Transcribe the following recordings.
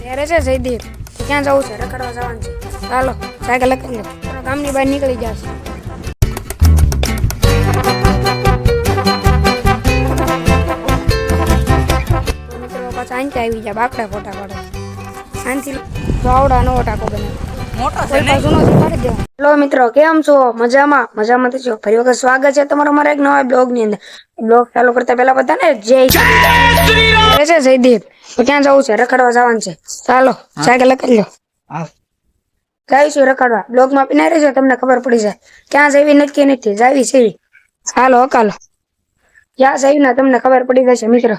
ત્યારે છે જયદીપ. ક્યાં જવું છે? રખડવા જવાનું છે. ચાલો સાયકલ લખી લો. ચાલો, ગામની બહાર નીકળી જશે તો પાછા આંચા આવી ગયા બાકડા ફોટા પાડે શાંતિ વાવડા આવડા નવો ટાકો બને મોટો છે કોઈ ને? પણ જૂનો પાડી દેવાનો. હેલો મિત્રો કેમ છો? મજામાં? મજામાં છો. ફરી વખત સ્વાગત છે તમારો મારા એક નવા બ્લોગની અંદર. બ્લોગ ચાલુ કરતા પહેલા બધાને જય શ્રી છે જયદીપ ક્યાં જવું છે? રખડવા જવાનું છે. ચાલો સાયકલ લખી લો. જઈશું રખડવા. બ્લોગમાં પીના રહેજો તમને ખબર પડી જાય. ક્યાં જવી નક્કી નથી. જાવી છે ચાલો હકાલો. ક્યાં જવી ને તમને ખબર પડી જશે મિત્રો.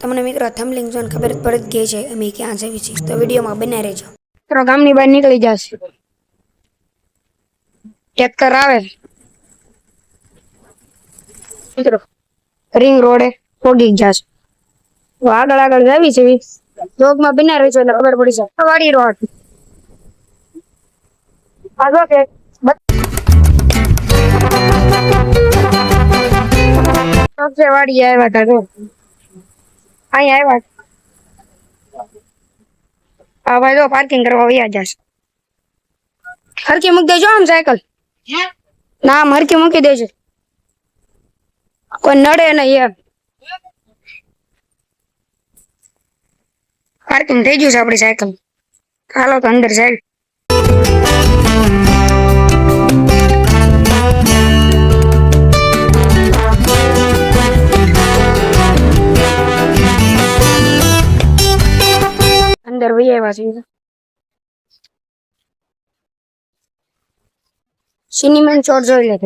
તમને મિત્રો થમલિંગ જોન ખબર પડી જ ગઈ છે અમે ક્યાં જવી છીએ તો વિડીયોમાં બન્યા રહેજો. મિત્રો ગામની બહાર નીકળી જશે. ટ્રેક્ટર આવે છે. મિત્રો રિંગ રોડે પોગી જશે તો આગળ આગળ જાવી છે બ્લોગમાં બન્યા રહેજો એટલે ખબર પડી જાય વાડી રોડ. આગળ કે સબસે વાડી આવ્યા હતા જો. આવ્યા. હા ભાઈ જો પાર્કિંગ કરવા વયા જશે હરકી મૂકી દેજો આમ સાયકલ ના આમ હરકી મૂકી દેજો. કોઈ નડે નહીં એમ. પાર્કિંગ થઈ ગયું છે આપણી સાયકલ. હાલો તો અંદર જાય અંદર વહી આવ્યા છે સિનેમા ચોર જોઈ લે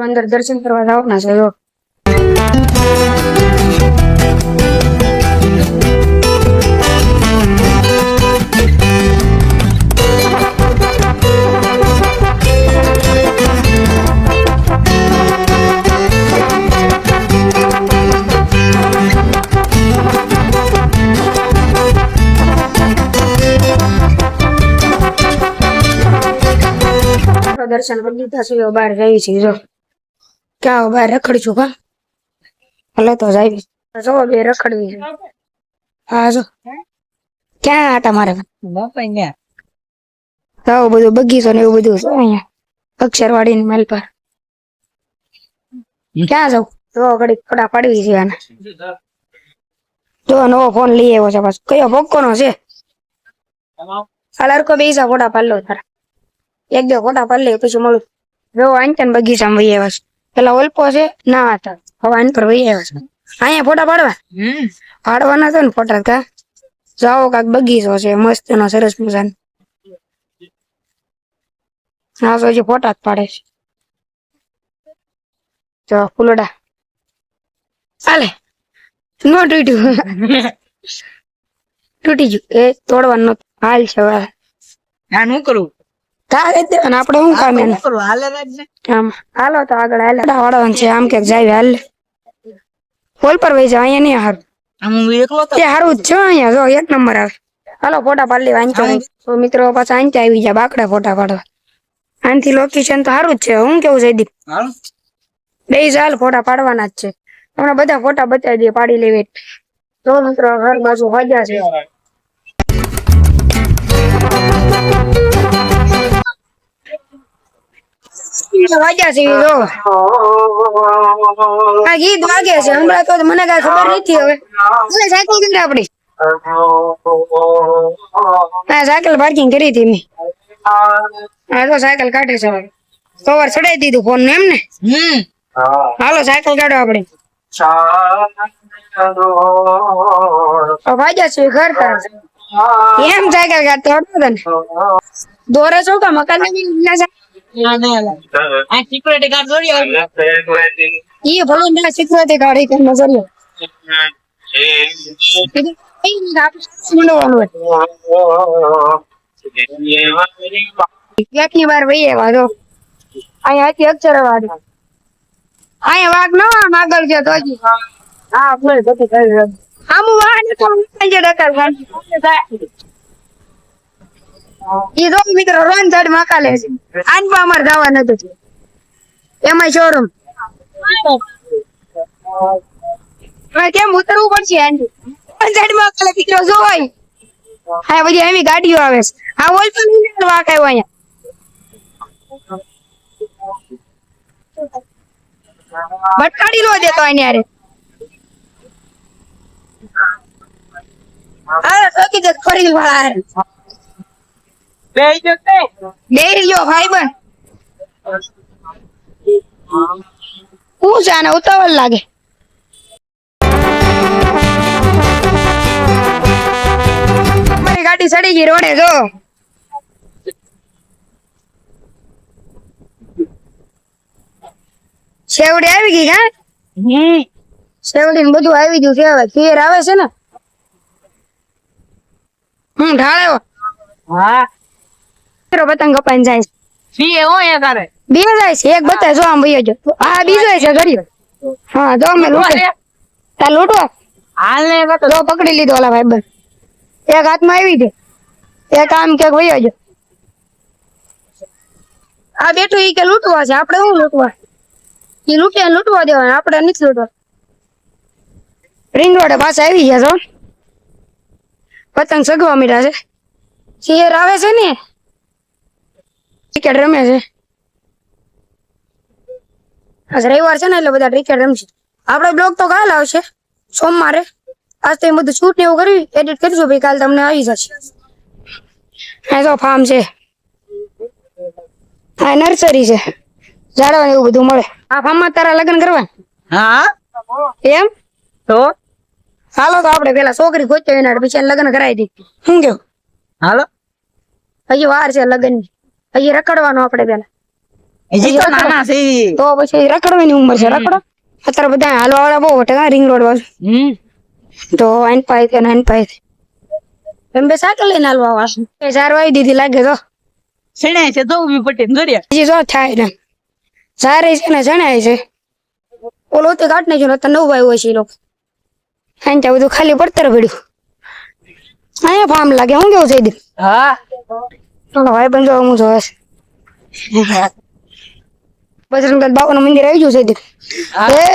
અંદર દર્શન કરવા જવાના છે દર્શન કરી લીધા છે બહાર જઈએ છીએ જો. ક્યાં બહાર રખડ છું કા? ભલે તો જાય. જો બે રખડવી છે. હા જો. ક્યાં આટા મારે? બાપા આવું બધું બગીચો ને એવું બધું છે અહીંયા અક્ષરવાડી ની મેલ પર ક્યાં જાવ જો ઘડી કડા પાડવી છે આને. જો નવો ફોન લઈ આવ્યો છે પાછો. કયો પોક્કો નો છે અલારકો બેસા ફોટા પાડલો તારા એક બે ફોટા પાડી લે પછી મળું જો આંચન બગીચામાં વહી આવ્યા છે. પેલા ઓલપો છે ના હતા. હવે આન પર વહી આવ્યા છે. અહીંયા ફોટા પાડવા? પાડવાના તો ને ફોટા કા? જાઓ કાક બગીચો છે મસ્ત નો સરસ મજાનો. હા તો હજી ફોટા જ પાડે છે. ફૂલડા. ચાલે નો તૂટ્યું. તૂટી ગયું. એ તોડવાનું. હાલ છે હવે. નું કરું. તારે જ દેવાના આપણે શું કામ એને આમ હાલો તો આગળ હાલે. વાળવાનું છે આમ ક્યાંક જાય હાલ. હોલ પર વહી જાવ અહીંયા નહીં હારું. એકલો તો હારું જ છે અહીંયા જો એક નંબર આવે હાલો ફોટા પાડી વાંચો તો મિત્રો પાછા આંચા આવી જાય બાકડા ફોટા પાડવા. આનથી લોકેશન તો સારું જ છે હું કેવું જયદીપ? બે હાલ ફોટા પાડવાના જ છે. તમને બધા ફોટા બતાવી દઈએ પાડી લેવી. તો મિત્રો ઘર બાજુ વાગ્યા છે. વાગ્યા છે ઈ જો આ ગીત વાગે છે. હમણાં તો મને કઈ ખબર નથી હવે. ભલે સાયકલ કરી આપડી હા સાયકલ પાર્કિંગ કરી હતી મેં. હા તો સાયકલ કાઢે છે હવે. કવર ચડાઈ દીધું ફોન ને એમ ને હમ. હાલો સાયકલ કાઢો આપણે. તો વાગ્યા છે ઘર તરફ એમ સાયકલ કાઢતો હતો તને દોરે છો કે મકાન ને ના જા ના ના આ સિક્યુરિટી ગાર્ડ જોડી ઈ ભલે ના સિક્યુરિટી કે નજરિયો ની બહાર વહી આવ્યા અહીંયા હતી અક્ષર વાળી અહીંયા વાઘ ન આમ આગળ ગયો તો હજી હા બોલ બધી કરી રહ્યો આમ વાહન તો સાંજે ડકર ગાડી ઈ મિત્રો રોન ઝાડ માકા છે. આજ પણ અમારે જવા નતું એમાં શોરૂમ કેમ ઉતરવું પડશે આની? પંચાયતમાં મિત્રો જો હોય હા, બધી એમી ગાડીઓ આવે છે. આ ઓલ પણ ઇન્ડિયન વાક આવ્યો અહીંયા ભટકાડી લો દેતો આની હારે હા સોકી જ ફરી વાળા બે જો ભાઈ બન હું આને ઉતાવળ લાગે? મારી ગાડી ચડી ગઈ રોડે જો. શેવડે આવી ગઈ હા હમ. શેવડી ને બધું આવી ગયું છે હવે. પિયર આવે છે ને? હું. ઢાળ્યો હા. પતંગ કપાઈને જાય છે. સી એ હું એ બે જાય છે. એક બતાય જો આમ ભઈયો જો આ બીજો છે ઘડી હા જો અમે લૂટે. તા લૂંટવા? હાલ ને જો પકડી લીધો ઓલા ભાઈ બસ. એક હાથમાં આવી છે એક આમ કે ભઈયો જો આ બેઠું ઈ કે લૂંટવા છે. આપણે શું લૂટવા? ઈ લૂટે લૂંટવા દેવાના. આપણે નથી લૂટવા. રિંગ રોડે પાછા આવી ગયા છો. પતંગ સગવા મીઠા છે. શિયર આવે છે ને? ક્રિકેટ રમે છે. આજ રવિવાર છે ને એટલે બધા ક્રિકેટ રમશે. આપણે બ્લોગ તો કાલ આવશે સોમવારે. આજ તો એ બધું શૂટ ને એવું કર્યું એડિટ કરીશું ભાઈ કાલ તમને આવી જશે. હા તો ફાર્મ છે. આ નર્સરી છે. ઝાડવા એવું બધું મળે. આ ફાર્મમાં તારા લગ્ન કરવા હા? એમ? તો? હાલો તો આપણે પેલા છોકરી ગોત્યો એના પછી લગ્ન કરાવી દઈ શું કેવું? હાલો? હજી વાર છે લગ્ન હજી રખડવાનું આપણે પેલા. નાના છે તો પછી રખડવાની ઉંમર છે રખડો. અત્યારે બધા હાલવા વાળા બહુ હટે રિંગ રોડ હમ. તો આઈન પાય કે નાઈન પાય એમ બે સાયકલ લઈને હાલવા વાળા એ સારવાઈ દીધી લાગે તો. સણે છે તો ઊભી પટ્ટી દોર્યા હજી જો થાય ને. સારે છે ને શણાય છે. ઓલો તે કાઢ નાખ્યો ને નવું આવ્યું હોય છે એ લોકો. આઈને ત્યાં બધું ખાલી પડતર પડ્યું. અહીંયા ફાર્મ લાગે હું કેવું છે હા. ચાલો ભાઈ બંધો હું જોવે છે. બજરંગદાસ બાપાનું મંદિર આવી ગયું છે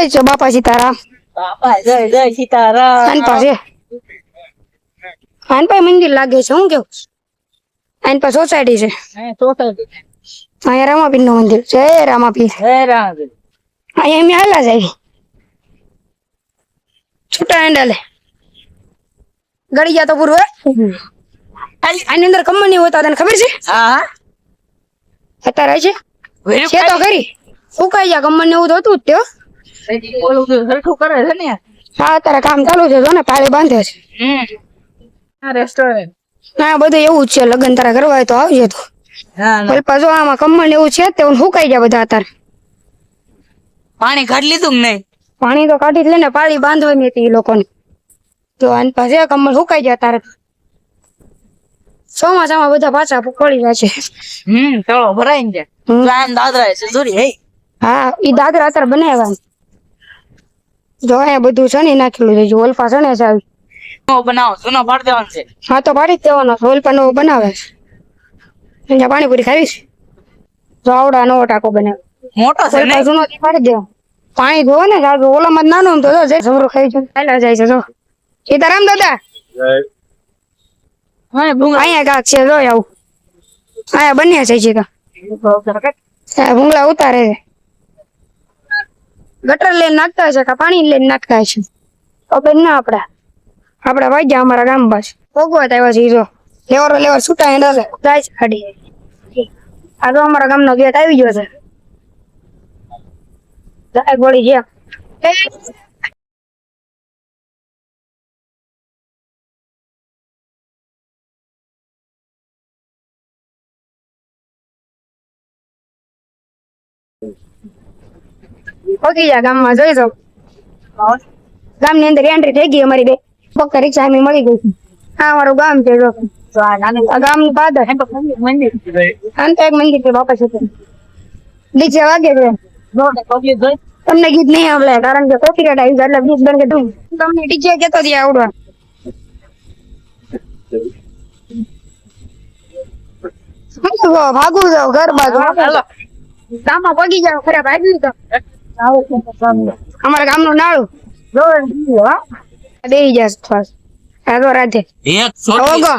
એ છે બાપા સીતારામ. બાપા જય જય સીતારામ. આન પાસે આન પાસે મંદિર લાગે છે હું કેવું? આનપા સોસાયટી છે. સોસાયટી અહીંયા રામાપીરનું મંદિર. છે રામાપીર. હે રામ અહીંયા એમ હાલા જાય છૂટા હેન્ડલે ગળી ગયા તો પૂરું હે. આની અંદર કંપની હોતા તને ખબર છે? હા અત્યારે છે છે તો ખરી. ફૂકાઈ જા કંપની એવું તો હતું જ તે ઓલું સરખું કરે છે ને હા અત્યારે કામ ચાલુ છે જો ને પાળી બાંધે છે. હમ. રેસ્ટોરન્ટ ના બધું એવું જ છે. લગ્ન તારા કરવા હોય તો આવજે તો. હા જો આમાં કંપની એવું છે તે સુકાઈ ગયા બધા અત્યારે પાણી કાઢી લીધું કે નહીં? પાણી તો કાઢી જ લે ને પાળી બાંધવાની હતી એ લોકોને. તો આની પાસે કમળ સુકાઈ ગયા તારે? ચોમાસામાં બધા પાછા પડી જાય છે. હમ ચલો ભરાઈ જાય. પ્લાન દાદરા છે હે? હા ઈ દાદરા અત્યારે બનાવ્યા જો અહીંયા બધું છે ને નાખેલું છે જો ઓલપા છે ને સાહેબ. નવો બનાવો જૂનો પાડ દેવાનો છે. હા તો પાડી જ દેવાનો છે ઓલપા નવો બનાવે છે. અહીંયા પાણીપુરી ખાવી છે? જો આવડા નવો ટાકો બનાવે. મોટો છે ને? જૂનો થી પાડી દેવા પાણી જોવે ને ઓલામાં જ નાનો તો જો જમરો ખાઈ જાય ચાલ્યા જાય છે જો. સીતારામ દાદા. અહીંયા છે જો આવું. અહીંયા બન્યા છે ભૂંગળા ઉતારે છે. ગટર લઈને નાખતા છે પાણી લઈને નાખતા છે ખબર ના આપડા. આપડા વાગ્યા અમારા ગામ પાસ ભોગવત આવ્યા છે જો. લેવરો લેવર છૂટા હેડા છે જાય છે ગાડી આ તો અમારા ગામનો ગેટ આવી ગયો છે. જાય ગોળી ગયા પગી જા ગામમાં જોઈ જાવ ગામની અંદર એન્ટ્રી થઈ ગઈ અમારી બે ફક્ત રિક્ષા અમે મળી ગઈ આ અમારું ગામ છે જો આ ગામની પાદર મંદિર આમ તો એક મંદિર છે બાપા છે નીચે વાગે છે પબ્લિક જોઈ તમને ગીત નહીં આવડે કારણ કે કોપીરાઇટ આવી જાય એટલે ગીત બંધ કે તું તમને ડીજે કેતો જ આવડવા શું કહો, ભાગું જાવ ઘર બાજુ હાલો ગામમાં પગી જાવ ખરાબ આવ્યું તો. અમારા ગામનું નાળું. બે જાસ ફાસ આગો રાધે. ઓગો.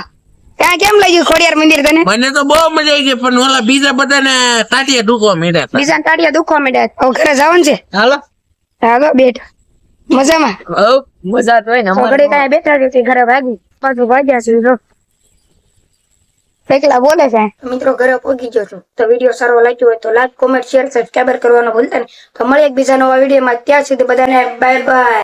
ત્યાં કેમ લાગ્યું ખોડિયાર મંદિર તને? મને તો બહુ મજા આવી ગઈ પણ ઓલા બીજા બધાને તાટિયા દુખવા માંડ્યા બીજા તાટિયા દુખવા માંડ્યા હવે ઘરે જવાનું છે? હાલો. આગો બેઠ. મજામાં? મજા તો હોય ને અમારે. ઘડી કાંઈ બેઠા છે ઘરે ભાગી. પાછું ભાગ્યા છે જો. એકલા બોલે છે. મિત્રો ઘરે પહોંચી ગયો છું. તો વીડિયો સારો લાગ્યો હોય તો લાઈક કોમેન્ટ શેર સબસ્ક્રાઈબર કરવાનું ભૂલતા નહીં. તો મળીએ એક બીજા નવા વિડીયોમાં ત્યાં સુધી બધાને બાય બાય